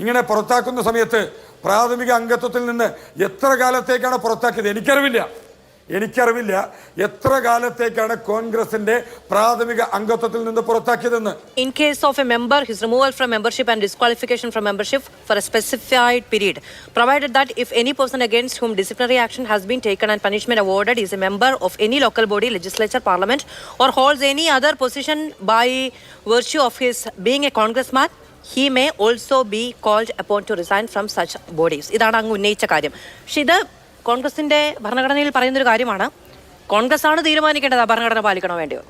ഇങ്ങനെ പുറത്താക്കുന്ന സമയത്ത് പ്രാഥമിക അംഗത്വത്തിൽ നിന്ന് എത്ര കാലത്തേക്കാണ് പുറത്താക്കിയത് എനിക്കറിവില്ല എനിക്കറിവില്ല എത്ര കാലത്തേക്കാണ് കോൺഗ്രസിന്റെ പ്രാഥമിക അംഗത്വത്തിൽ നിന്ന് പുറത്താക്കിയതെന്ന് In case of a member, his removal from membership and disqualification from membership for a specified period, provided that if any person against whom disciplinary action has been taken and punishment awarded is a member of any local body, legislature, parliament, or holds any other position by virtue of his being a congressman, he may also be called upon to resign from such bodies ഇതാണ് അങ്ങ് ഉന്നയിച്ച കാര്യം. പക്ഷെ ഇത് കോൺഗ്രസിന്റെ ഭരണഘടനയിൽ പറയുന്നൊരു കാര്യമാണ്. കോൺഗ്രസ് ആണ് തീരുമാനിക്കേണ്ടത് ആ ഭരണഘടന പാലിക്കണോ വേണ്ടിയോ?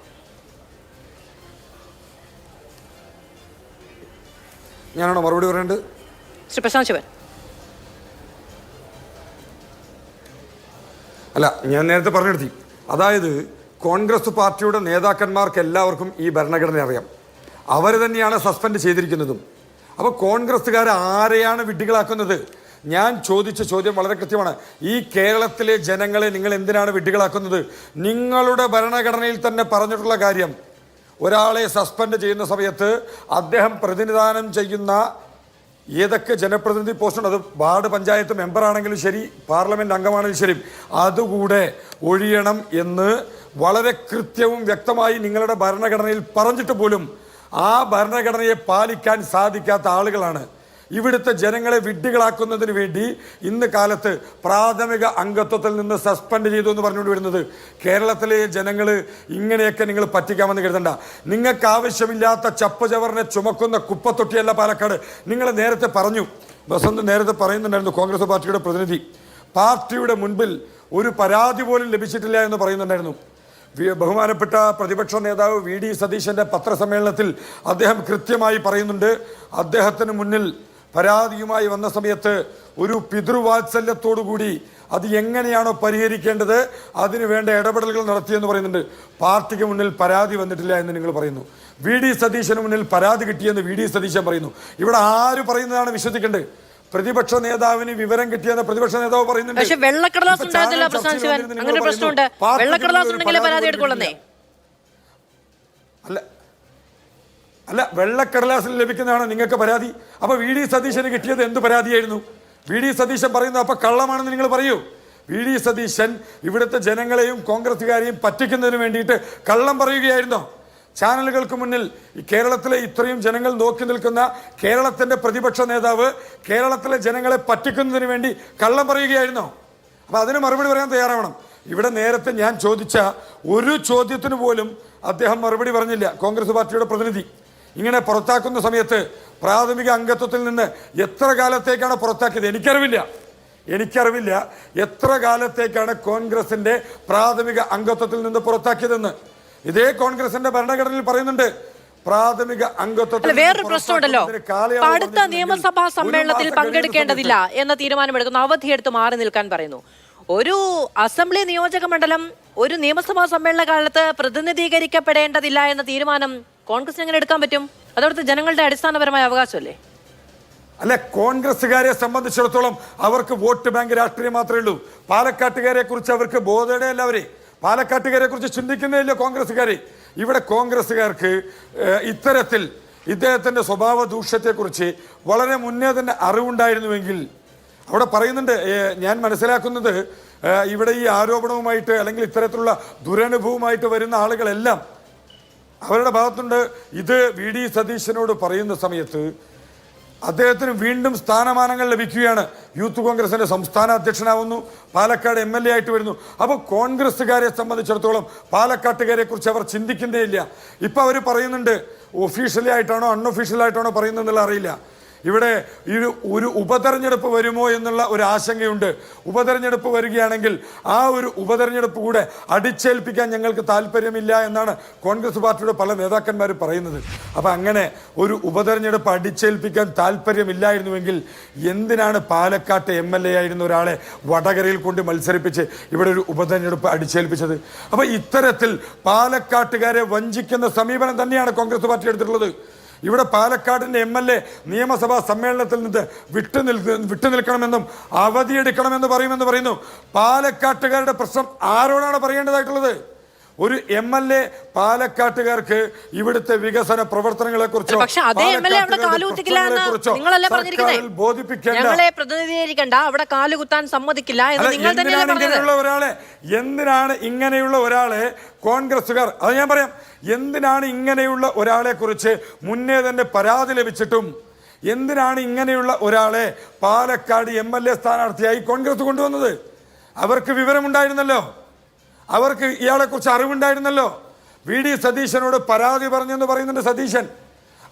ഞാനാണോ മറുപടി പറയേണ്ടത്? ശ്രീ പ്രശാന്ത് ശിവൻ. അല്ല ഞാൻ നേരത്തെ പറഞ്ഞെടുത്തി അതായത് കോൺഗ്രസ് പാർട്ടിയുടെ നേതാക്കന്മാർക്ക് എല്ലാവർക്കും ഈ ഭരണഘടന അറിയാം. അവർ തന്നെയാണ് സസ്പെൻഡ് ചെയ്തിരിക്കുന്നതും. അപ്പോൾ കോൺഗ്രസ്സുകാർ ആരെയാണ് വിഡ്ഢികളാക്കുന്നത്? ഞാൻ ചോദിച്ച ചോദ്യം വളരെ കൃത്യമാണ്. ഈ കേരളത്തിലെ ജനങ്ങളെ നിങ്ങൾ എന്തിനാണ് വിഡ്ഢികളാക്കുന്നത്? നിങ്ങളുടെ ഭരണഘടനയിൽ തന്നെ പറഞ്ഞിട്ടുള്ള കാര്യം ഒരാളെ സസ്പെൻഡ് ചെയ്യുന്ന സമയത്ത് അദ്ദേഹം പ്രതിനിധാനം ചെയ്യുന്ന ഏതൊക്കെ ജനപ്രതിനിധി പോസ്റ്റുണ്ട്? അത് വാർഡ് പഞ്ചായത്ത് മെമ്പറാണെങ്കിലും ശരി പാർലമെന്റ് അംഗമാണെങ്കിലും ശരി. അതുകൂടെ ഒഴിയണം എന്ന് വളരെ കൃത്യവും വ്യക്തമായി നിങ്ങളുടെ ഭരണഘടനയിൽ പറഞ്ഞിട്ട് പോലും ആ ഭരണഘടനയെ പാലിക്കാൻ സാധിക്കാത്ത ആളുകളാണ് ഇവിടുത്തെ ജനങ്ങളെ വിഡ്ഢികളാക്കുന്നതിന് വേണ്ടി ഇന്ന് കാലത്ത് പ്രാഥമിക അംഗത്വത്തിൽ നിന്ന് സസ്പെൻഡ് ചെയ്തു എന്ന് പറഞ്ഞുകൊണ്ട് വരുന്നത്. കേരളത്തിലെ ജനങ്ങൾ ഇങ്ങനെയൊക്കെ നിങ്ങൾ പറ്റിക്കാമെന്ന് കരുതണ്ട. നിങ്ങൾക്ക് ആവശ്യമില്ലാത്ത ചപ്പ് ചവറിനെ ചുമക്കുന്ന കുപ്പത്തൊട്ടിയല്ല പാലക്കാട്. നിങ്ങൾ നേരത്തെ പറഞ്ഞു. വസന്ത് നേരത്തെ പറയുന്നുണ്ടായിരുന്നു കോൺഗ്രസ് പാർട്ടിയുടെ പ്രതിനിധി. പാർട്ടിയുടെ മുൻപിൽ ഒരു പരാതി പോലും ലഭിച്ചിട്ടില്ല എന്ന് പറയുന്നുണ്ടായിരുന്നു. ബഹുമാനപ്പെട്ട പ്രതിപക്ഷ നേതാവ് വി ഡി സതീശന്റെ പത്രസമ്മേളനത്തിൽ അദ്ദേഹം കൃത്യമായി പറയുന്നുണ്ട് അദ്ദേഹത്തിന് മുന്നിൽ പരാതിയുമായി വന്ന സമയത്ത് ഒരു പിതൃവാത്സല്യത്തോടുകൂടി അത് എങ്ങനെയാണോ പരിഹരിക്കേണ്ടത് അതിനു വേണ്ട ഇടപെടലുകൾ നടത്തിയെന്ന് പറയുന്നുണ്ട്. പാർട്ടിക്ക് മുന്നിൽ പരാതി വന്നിട്ടില്ല എന്ന് നിങ്ങൾ പറയുന്നു. വി ഡി സതീശന് മുന്നിൽ പരാതി കിട്ടിയെന്ന് വി ഡി സതീശൻ പറയുന്നു. ഇവിടെ ആര് പറയുന്നതാണ് വിശ്വസിക്കേണ്ടത്? പ്രതിപക്ഷ നേതാവിന് വിവരം കിട്ടിയെന്ന് പ്രതിപക്ഷ നേതാവ് പറയുന്നുണ്ട്. പക്ഷെ വെള്ളക്കടലാസ് പ്രശാന്ത് ശിവൻ? അങ്ങനെ പ്രശ്നമുണ്ട്. വെള്ളക്കടലാസ് പരാതി അല്ല അല്ല വെള്ളക്കടലാസിൽ ലഭിക്കുന്നതാണ് നിങ്ങൾക്ക് പരാതി. അപ്പൊ വി ഡി സതീശന് കിട്ടിയത് എന്ത് പരാതിയായിരുന്നു? വി ഡി സതീശൻ പറയുന്നത് അപ്പൊ കള്ളമാണെന്ന് നിങ്ങൾ പറയൂ. വി ഡി സതീശൻ ഇവിടുത്തെ ജനങ്ങളെയും കോൺഗ്രസുകാരെയും പറ്റിക്കുന്നതിന് വേണ്ടിയിട്ട് കള്ളം പറയുകയായിരുന്നോ? ചാനലുകൾക്ക് മുന്നിൽ കേരളത്തിലെ ഇത്രയും ജനങ്ങൾ നോക്കി നിൽക്കുന്ന കേരളത്തിന്റെ പ്രതിപക്ഷ നേതാവ് കേരളത്തിലെ ജനങ്ങളെ പറ്റിക്കുന്നതിന് വേണ്ടി കള്ളം പറയുകയായിരുന്നോ. അപ്പോൾ അതിന് മറുപടി പറയാൻ തയ്യാറാവണം. ഇവിടെ നേരത്തെ ഞാൻ ചോദിച്ച ഒരു ചോദ്യത്തിന് പോലും അദ്ദേഹം മറുപടി പറഞ്ഞില്ല കോൺഗ്രസ് പാർട്ടിയുടെ പ്രതിനിധി. ഇങ്ങനെ പുറത്താക്കുന്ന സമയത്ത് പ്രാഥമിക അംഗത്വത്തിൽ നിന്ന് എത്ര കാലത്തേക്കാണ് പുറത്താക്കിയത് എനിക്കറിവില്ല. എനിക്കറിവില്ല എത്ര കാലത്തേക്കാണ് കോൺഗ്രസിന്റെ പ്രാഥമിക അംഗത്വത്തിൽ നിന്ന് പുറത്താക്കിയതെന്ന്. ഇതേ കോൺഗ്രസിന്റെ ഭരണഘടനയിൽ പറയുന്നുണ്ട് പ്രാഥമിക അല്ല വേറൊരു പ്രശ്നമുണ്ടല്ലോ. അടുത്ത നിയമസഭാ സമ്മേളനത്തിൽ പങ്കെടുക്കേണ്ടതില്ല എന്ന തീരുമാനമെടുക്കുന്നു. അവധിയെടുത്ത് മാറി നിൽക്കാൻ പറയുന്നു. ഒരു അസംബ്ലി നിയോജക മണ്ഡലം ഒരു നിയമസഭാ സമ്മേളന കാലത്ത് പ്രതിനിധീകരിക്കപ്പെടേണ്ടതില്ല എന്ന തീരുമാനം കോൺഗ്രസ് എങ്ങനെ എടുക്കാൻ പറ്റും? അതവിടുത്തെ ജനങ്ങളുടെ അടിസ്ഥാനപരമായ അവകാശമല്ലേ? അല്ല കോൺഗ്രസ്സുകാരെ സംബന്ധിച്ചിടത്തോളം അവർക്ക് വോട്ട് ബാങ്ക് രാഷ്ട്രീയം മാത്രമേ ഉള്ളൂ. പാലക്കാട്ടുകാരെ കുറിച്ച് അവർക്ക് ബോധയുടെ അവരെ. പാലക്കാട്ടുകാരെ കുറിച്ച് ചിന്തിക്കുന്നതില്ല കോൺഗ്രസ്സുകാരെ. ഇവിടെ കോൺഗ്രസ്സുകാർക്ക് ഇത്തരത്തിൽ ഇദ്ദേഹത്തിന്റെ സ്വഭാവ ദൂഷ്യത്തെക്കുറിച്ച് വളരെ മുന്നേ തന്നെ അറിവുണ്ടായിരുന്നുവെങ്കിൽ അവിടെ പറയുന്നുണ്ട് ഞാൻ മനസ്സിലാക്കുന്നത് ഇവിടെ ഈ ആരോപണവുമായിട്ട് അല്ലെങ്കിൽ ഇത്തരത്തിലുള്ള ദുരനുഭവമായിട്ട് വരുന്ന ആളുകളെല്ലാം അവരുടെ ഭാഗത്തുണ്ട്. ഇത് വി. ഡി. സതീശനോട് പറയുന്ന സമയത്ത് അദ്ദേഹത്തിന് വീണ്ടും സ്ഥാനമാനങ്ങൾ ലഭിക്കുകയാണ്. യൂത്ത് കോൺഗ്രസിന്റെ സംസ്ഥാന അധ്യക്ഷനാവുന്നു. പാലക്കാട് എം എൽ എ ആയിട്ട് വരുന്നു. അപ്പോൾ കോൺഗ്രസ്സുകാരെ സംബന്ധിച്ചിടത്തോളം പാലക്കാട്ടുകാരെ കുറിച്ച് അവർ ചിന്തിക്കുന്നേ ഇല്ല. ഇപ്പൊ അവർ പറയുന്നുണ്ട് ഒഫീഷ്യലി ആയിട്ടാണോ അൺഒഫീഷ്യലായിട്ടാണോ പറയുന്നതെന്നുള്ള അറിയില്ല. ഇവിടെ ഈ ഒരു- ഉപതെരഞ്ഞെടുപ്പ് വരുമോ എന്നുള്ള ഒരു ആശങ്കയുണ്ട്. ഉപതെരഞ്ഞെടുപ്പ് വരികയാണെങ്കിൽ ആ ഒരു ഉപതെരഞ്ഞെടുപ്പ് കൂടെ അടിച്ചേൽപ്പിക്കാൻ ഞങ്ങൾക്ക് താല്പര്യമില്ല എന്നാണ് കോൺഗ്രസ് പാർട്ടിയുടെ പല നേതാക്കന്മാർ പറയുന്നത്. അപ്പം അങ്ങനെ ഒരു ഉപതെരഞ്ഞെടുപ്പ് അടിച്ചേൽപ്പിക്കാൻ താല്പര്യമില്ലായിരുന്നുവെങ്കിൽ എന്തിനാണ് പാലക്കാട്ട് എം എൽ എ ആയിരുന്ന ഒരാളെ വടകരയിൽ കൊണ്ട് മത്സരിപ്പിച്ച് ഇവിടെ ഒരു ഉപതെരഞ്ഞെടുപ്പ് അടിച്ചേൽപ്പിച്ചത്? അപ്പം ഇത്തരത്തിൽ പാലക്കാട്ടുകാരെ വഞ്ചിക്കുന്ന സമീപനം തന്നെയാണ് കോൺഗ്രസ് പാർട്ടി എടുത്തിട്ടുള്ളത്. ഇവിടെ പാലക്കാടിന്റെ എം എൽ എ നിയമസഭാ സമ്മേളനത്തിൽ നിന്ന് വിട്ടു നിൽ വിട്ടു നിൽക്കണമെന്നും അവധിയെടുക്കണമെന്ന് പറയുമെന്ന് പറയുന്നു. പാലക്കാട്ടുകാരുടെ പ്രശ്നം ആരോടാണ് പറയേണ്ടതായിട്ടുള്ളത്? ഒരു എം എൽ എ പാലക്കാട്ടുകാർക്ക് ഇവിടുത്തെ വികസന പ്രവർത്തനങ്ങളെ കുറിച്ചോ പക്ഷെ അതേ എം എൽ എ അവിടെ കാലുകുത്തിക്കില്ല എന്ന് നിങ്ങളല്ലേ പറഞ്ഞിരിക്കുന്നത് ബോധിപ്പിക്കേണ്ട ഞങ്ങളെ പ്രതിനിധീകരിക്കണ്ട. അവിടെ കാലുകുത്താൻ സമ്മതിക്കില്ല ഇങ്ങനെയുള്ള ഒരാളെ എന്തിനാണ് ഇങ്ങനെയുള്ള ഒരാളെ കോൺഗ്രസുകാർ അത് ഞാൻ പറയാം. എന്തിനാണ് ഇങ്ങനെയുള്ള ഒരാളെ കുറിച്ച് മുന്നേ തന്നെ പരാതി ലഭിച്ചിട്ടും എന്തിനാണ് ഇങ്ങനെയുള്ള ഒരാളെ പാലക്കാട് എം എൽ എ സ്ഥാനാർത്ഥിയായി കോൺഗ്രസ് കൊണ്ടുവന്നത്? അവർക്ക് വിവരമുണ്ടായിരുന്നല്ലോ. അവർക്ക് ഇയാളെ കുറിച്ച് അറിവുണ്ടായിരുന്നല്ലോ. വി ഡി സതീശനോട് പരാതി പറഞ്ഞെന്ന് പറയുന്നുണ്ട് സതീശൻ.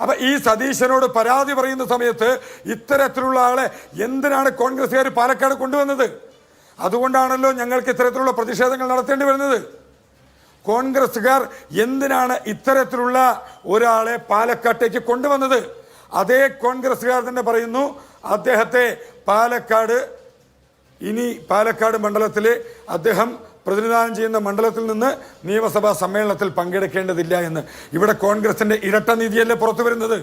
അപ്പൊ ഈ സതീശനോട് പരാതി പറയുന്ന സമയത്ത് ഇത്തരത്തിലുള്ള ആളെ എന്തിനാണ് കോൺഗ്രസ്സുകാർ പാലക്കാട് കൊണ്ടുവന്നത്? അതുകൊണ്ടാണല്ലോ ഞങ്ങൾക്ക് ഇത്തരത്തിലുള്ള പ്രതിഷേധങ്ങൾ നടത്തേണ്ടി വരുന്നത്. കോൺഗ്രസ്സുകാർ എന്തിനാണ് ഇത്തരത്തിലുള്ള ഒരാളെ പാലക്കാട്ടേക്ക് കൊണ്ടുവന്നത്? അതേ കോൺഗ്രസ്സുകാർ തന്നെ പറയുന്നു അദ്ദേഹത്തെ പാലക്കാട് ഇനി പാലക്കാട് മണ്ഡലത്തിൽ അദ്ദേഹം പ്രതിനിധാനം ചെയ്യുന്ന മണ്ഡലത്തിൽ നിന്ന് നിയമസഭാ സമ്മേളനത്തിൽ പങ്കെടുക്കേണ്ടതില്ല എന്ന്. ഇവിടെ കോൺഗ്രസിന്റെ ഇരട്ട നീതിയല്ലേ പുറത്തു വരുന്നത്